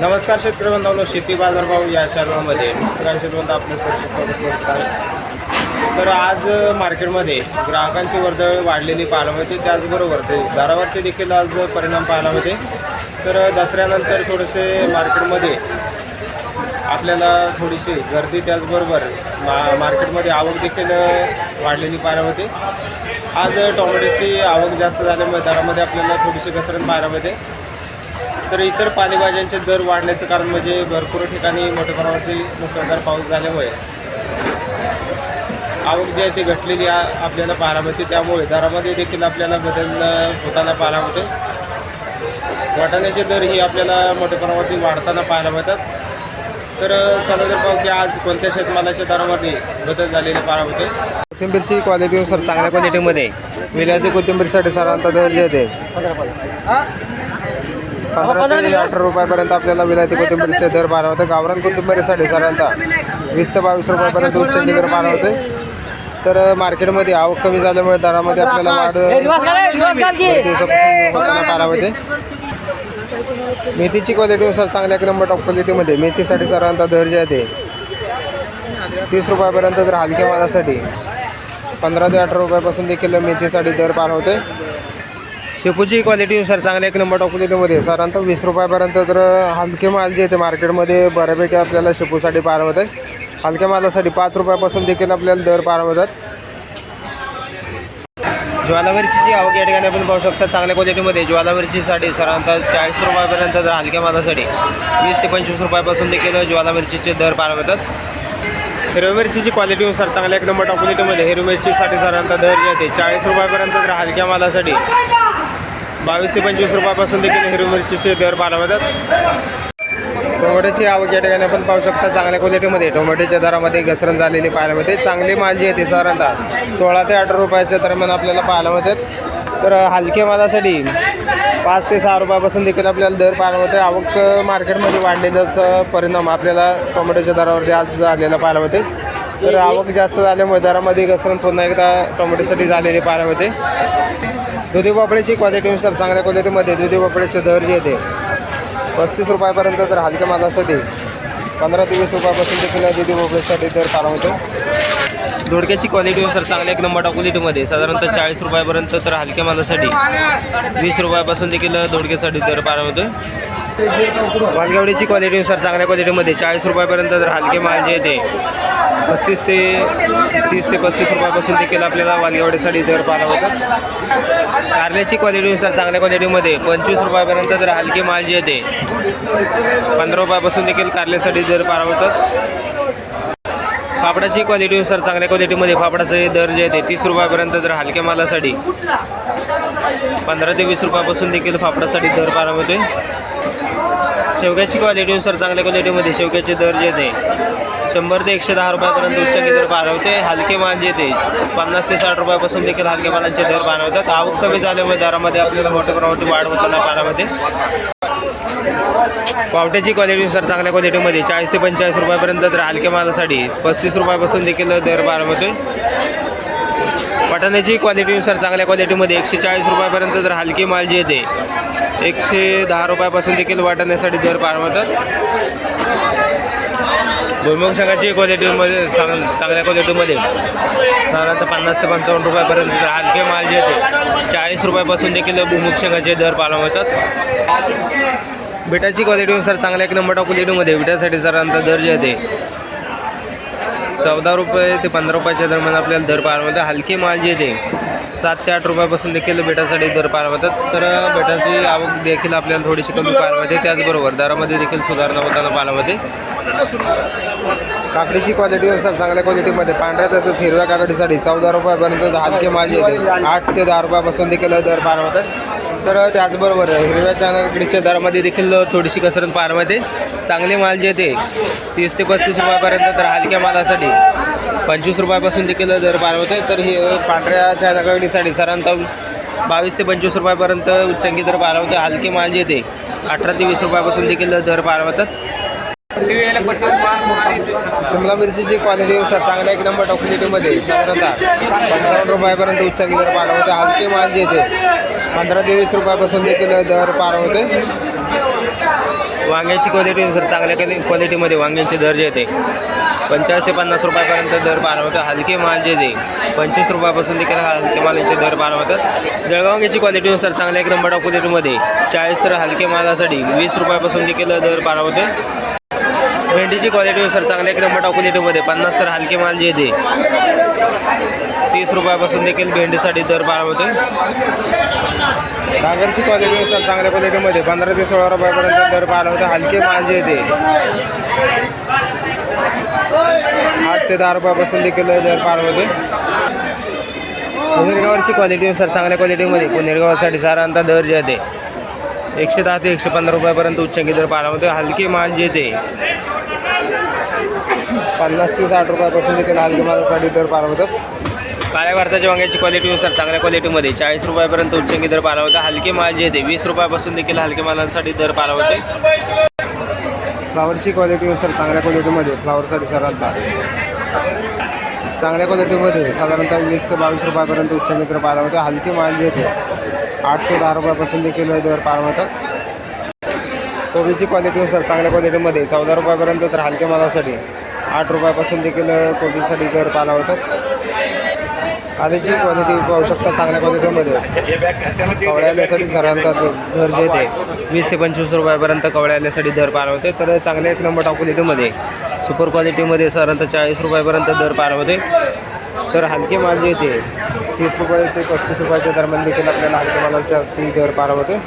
नमस्कार शेतकरी बांधवांनो शेती बाजारभाव या चॅनलमध्ये. सगळ्यांचे दोन आपलं स्वागत करत आहे तर आज मार्केटमध्ये ग्राहकांची वर्दळ वाढलेली पाहायला मिळते. त्याचबरोबर ते दरावरती देखील आज परिणाम पाहायला मिळते. तर दसऱ्यानंतर थोडेसे मार्केटमध्ये आपल्याला थोडीशी गर्दी त्याचबरोबर मा मार्केटमध्ये आवक देखील वाढलेली पाहायला मिळते. आज टोमॅटोची आवक जास्त झाल्यामुळे दरामध्ये आपल्याला थोडीशी घसरण पाहायला मिळते. तर इतर पालेभाज्यांचे दर वाढण्याचं कारण म्हणजे भरपूर ठिकाणी मोठ्या प्रमाणावरती मुसळधार पाऊस झाल्यामुळे आवक जी आहे ती घटलेली आपल्याला पाहायला मिळते. त्यामुळे दरामध्ये देखील आपल्याला बदल होताना पाहायला मिळते. वाटाण्याचे दर ही आपल्याला मोठ्या प्रमाणावरती वाढताना पाहायला मिळतात. तर चला जर पाहू की आज कोणत्या शेतमालाच्या दरामध्ये बदल झालेले पाहायला मिळते. कोथिंबीरची क्वालिटीनुसार चांगल्या क्वालिटीमध्ये विलायती कोथिंबीरसाठी साधारणतः दर जे येते पंधरा ते अठरा रुपयापर्यंत आपल्याला विलायती कोथिंबीरचे दर पाहायला होते गावरान कोथिंबीरीसाठी साधारणतः वीस ते बावीस रुपयापर्यंत उच्चांकी दर पाहायला होते तर मार्केटमध्ये आवक कमी झाल्यामुळे दरामध्ये आपल्याला वाढ दिवसापासून पाहायला होते मेथीची क्वालिटीनुसार चांगल्या एक नंबर टॉप क्वालिटीमध्ये मेथीसाठी साधारणतः दर जे आहे ते तीस रुपयापर्यंत तर हलक्या मालासाठी पंधरा ते अठरा रुपयापासून देखील मेथीसाठी दर पार होते शेपूची क्वालिटीनुसार चांगल्या एक नंबर टॉप क्वालिटीमध्ये साधारणतः वीस रुपयापर्यंत तर हलके माल जे येते मार्केटमध्ये बऱ्यापैकी आपल्याला शेपूसाठी पार होतात आहे हलक्या मालासाठी पाच रुपयापासून देखील आपल्याला दर पार होतात ज्वालावरीची आवक या ठिकाणी आपण पाहू शकता चांगल्या क्वालिटीमध्ये ज्वालावरीचीसाठी साधारणतः चाळीस रुपयापर्यंत तर हलक्या मालासाठी वीस ते पंचवीस रुपयापासून देखील ज्वालावरीचे दर पार होतात हिरव्या मिरचीची क्वालिटीनुसार चांगल्या एक नंबर टॉप क्वालिटीमध्ये हिरवी मिरचीसाठी साधारणतः दर जे आहे ते चाळीस रुपयापर्यंत तर हलक्या मालासाठी बावीस ते पंचवीस रुपयापासून देखील हिरवी मिरचीचे दर पाहायला टोमॅटोची आवक या ठिकाणी आपण पाहू शकता चांगल्या क्वालिटीमध्ये टोमॅटोच्या दरामध्ये घसरण झालेली पाहायला मिळते. चांगली माल जी साधारणतः सोळा ते अठरा रुपयाच्या दरम्यान आपल्याला पाहायला मिळतात तर हलक्या मालासाठी पाच ते सहा रुपयापासून देखील आपल्याला दर पाहायला मिळते. आवक मार्केटमध्ये वाढलेल्याचा परिणाम आपल्याला टोमॅटोच्या दरावरती आज झालेला पाहायला मिळते. तर आवक जास्त झाल्यामुळे दरामध्ये घसरण पुन्हा एकदा टोमॅटोसाठी झालेली पाहायला मिळते. दुधी भोपळ्याची क्वालिटीनुसार चांगल्या क्वालिटीमध्ये दुधी भोपळ्याचे दर जे येते पस्तीस रुपयापर्यंत तर हलक्या मालासाठी पंधरा ते वीस रुपयापासून देखील दुधी भोपळ्यासाठी दर चालवतो धोडक्याची दोडक्याची क्वालिटीनुसार चांगल्या एक नंबर क्वालिटीमध्ये साधारणतः चाळीस रुपयापर्यंत तर हलक्या मालासाठी वीस रुपयापासून देखील दोडक्यासाठी दर पारा वालगावडीची क्वालिटीनुसार चांगल्या क्वालिटीमध्ये चाळीस रुपयापर्यंत तर हलके माल जे येते पस्तीस ते तीस ते पस्तीस रुपयापासून देखील आपल्याला वालगावडीसाठी दर पाहायला होतात कारल्याची क्वालिटीनुसार चांगल्या क्वालिटीमध्ये पंचवीस रुपयापर्यंत तर हलके माल जे येते पंधरा रुपयापासून देखील कारल्यासाठी दर पाहायला होतात फापडाची क्वालिटीनुसार चांगल्या क्वालिटीमध्ये फापडाचे दर जे येते तीस रुपयापर्यंत तर हलक्या मालासाठी. पंधरा ते वीस रुपयापासून देखील फापडासाठी दर पाहायला होते शेवग्याची क्वालिटीनुसार चांगल्या क्वालिटीमध्ये शेवग्याचे दर जे येते शंभर ते एकशे दहा रुपयापर्यंत उच्चांकी दर पारवते होते हलके माल जे येते पन्नास ते साठ रुपयापासून देखील हलके मालांचे दर पारवतात होतात आवक कमी झाल्यामुळे दरामध्ये आपल्याला मोठ्या प्रमाणात वाढ होताना पारामध्ये पावट्याची क्वालिटीनुसार चांगल्या क्वालिटीमध्ये चाळीस ते पंचेचाळीस रुपयापर्यंत तर हलक्या मालासाठी पस्तीस रुपयापासून देखील दर पार होतोय वाटाण्याची क्वालिटीनुसार चांगल्या क्वालिटीमध्ये एकशे चाळीस रुपयापर्यंत तर हलकी माल जी येते एकशे दहा रुपयापासून देखील वाटाण्यासाठी दर पार भुईमुग शेंगाची क्वालिटीमध्ये चांग चांगल्या क्वालिटीमध्ये साधारणतः पन्नास ते पंचावन्न रुपयापर्यंत तर हलके माल जे येते चाळीस रुपयापासून देखील भुईमुग शेंगाचे दर पार होतात बिटाची क्वालिटीनुसार चांगल्या एक नंबर क्वालिटीमध्ये बिटासाठी साधारणतः दर जे येते चौदा रुपये ते पंधरा रुपयाच्या दरम्यान आपल्याला दर पार होतात हलके माल जे येते सात ते आठ रुपयापासून देखील बेटासाठी दर पार होतात तर बेटाची आवक देखील आपल्याला थोडीशी कमी पार होते त्याचबरोबर दरामध्ये देखील सुधारणा होताना पाहायला होते काकडीची क्वालिटीनुसार चांगल्या क्वालिटीमध्ये पांढऱ्या तसंच हिरव्या काकडीसाठी चौदा रुपयापर्यंत हलके माल येते आठ ते दहा रुपयापासून देखील दर पार होतात तर त्याचबरोबर हिरव्या काकडीच्या दरामध्ये देखील थोडीशी कसरत पार होते चांगले माल जे येते तीस ते पस्तीस रुपयापर्यंत तर हलक्या मालासाठी पंचवीस रुपयापासून देखील दर पार होते तर हे पांढऱ्या काकडीसाठी साधारणतः बावीस ते पंचवीस रुपयापर्यंत उच्चांकी दर पार होते. हलके माल जे येते अठरा ते वीस रुपयापासून देखील दर पार होतात. शिमला मिरचीची क्वालिटीनुसार चांगल्या एक नंबर टॉक्युलिटीमध्ये साधारणतः पंचावन्न रुपयापर्यंत उच्चांकी दर पार होते. हलके माल जे येते पंधरा ते वीस रुपयापासून देखील दर पार होते वांग्याची क्वालिटीनुसार चांगल्या क्वालिटीमध्ये वांग्यांचे दर जे येते. पंचाळीस ते पन्नास रुपयापर्यंत दर पार होतं हलके माल जे ते पंचवीस रुपयापासून देखील हलके मालाचे दर पार होतात. जळगावांग्याची क्वालिटीनुसार चांगल्या एकदम बडा क्वालिटीमध्ये चाळीस तर हलके मालासाठी वीस रुपयापासून देखील दर पार होते भेंडीची क्वालिटीनुसार चांगल्या एकदम बडा क्वालिटीमध्ये पन्नास तर हलके माल जे येते तीस रुपयापासून देखील भेंडीसाठी दर पार होते कागरची क्वालिटीनुसार चांगल्या क्वालिटीमध्ये पंधरा ते सोळा रुपयापर्यंत दर पार होते हलके माल जे येते. आठ ते दहा रुपयापासून देखील दर पार होते पुनेरगावची क्वालिटीनुसार चांगल्या क्वालिटीमध्ये पुनेरगावासाठी साधारणतः दर जे येते एकशे दहा ते एकशे पंधरा रुपयापर्यंत उच्चांकी दर पार होते हलके माल जे येते पन्नास ते साठ रुपयापासून देखील हलके मालासाठी दर पार होतात काळ्या भारताच्या वांग्याची क्वालिटीनुसार चांगल्या क्वालिटीमध्ये चाळीस रुपयापर्यंत उच्चंकी दर पार हलके माल जे येते वीस रुपयापासून देखील हलके मालांसाठी दर पार फ्लावरची क्वालिटीनुसार चांगल्या क्वालिटीमध्ये फ्लावरसाठी सर्वात चांगल्या क्वालिटीमध्ये साधारणतः वीस ते बावीस रुपयापर्यंत उच्च दर पार होते हलके माल जे येते आठ ते दहा रुपयापासून देखील दर पालवतात. कोबीची क्वालिटीनुसार चांगल्या क्वालिटीमध्ये चौदा रुपयापर्यंत तर हलक्या मालासाठी आठ रुपयापासून देखील कोबीसाठी दर पालवतात. होतात आधीची क्वालिटी पाहू शकता चांगल्या क्वालिटीमध्ये कवळ्या आल्यासाठी साधारणतः दर जे ते वीस ते पंचवीस रुपयापर्यंत कवळ्या आल्यासाठी दर पार होते तर चांगल्या एक नंबर टॉप क्वालिटीमध्ये सुपर क्वालिटीमध्ये साधारणतः चाळीस रुपयापर्यंत दर पार होते तर हलके माल जे येते तीस रुपये ते पस्तीस रुपयाच्या दरम्यान देखील आपल्याला हलके मालाच्या दर पार होते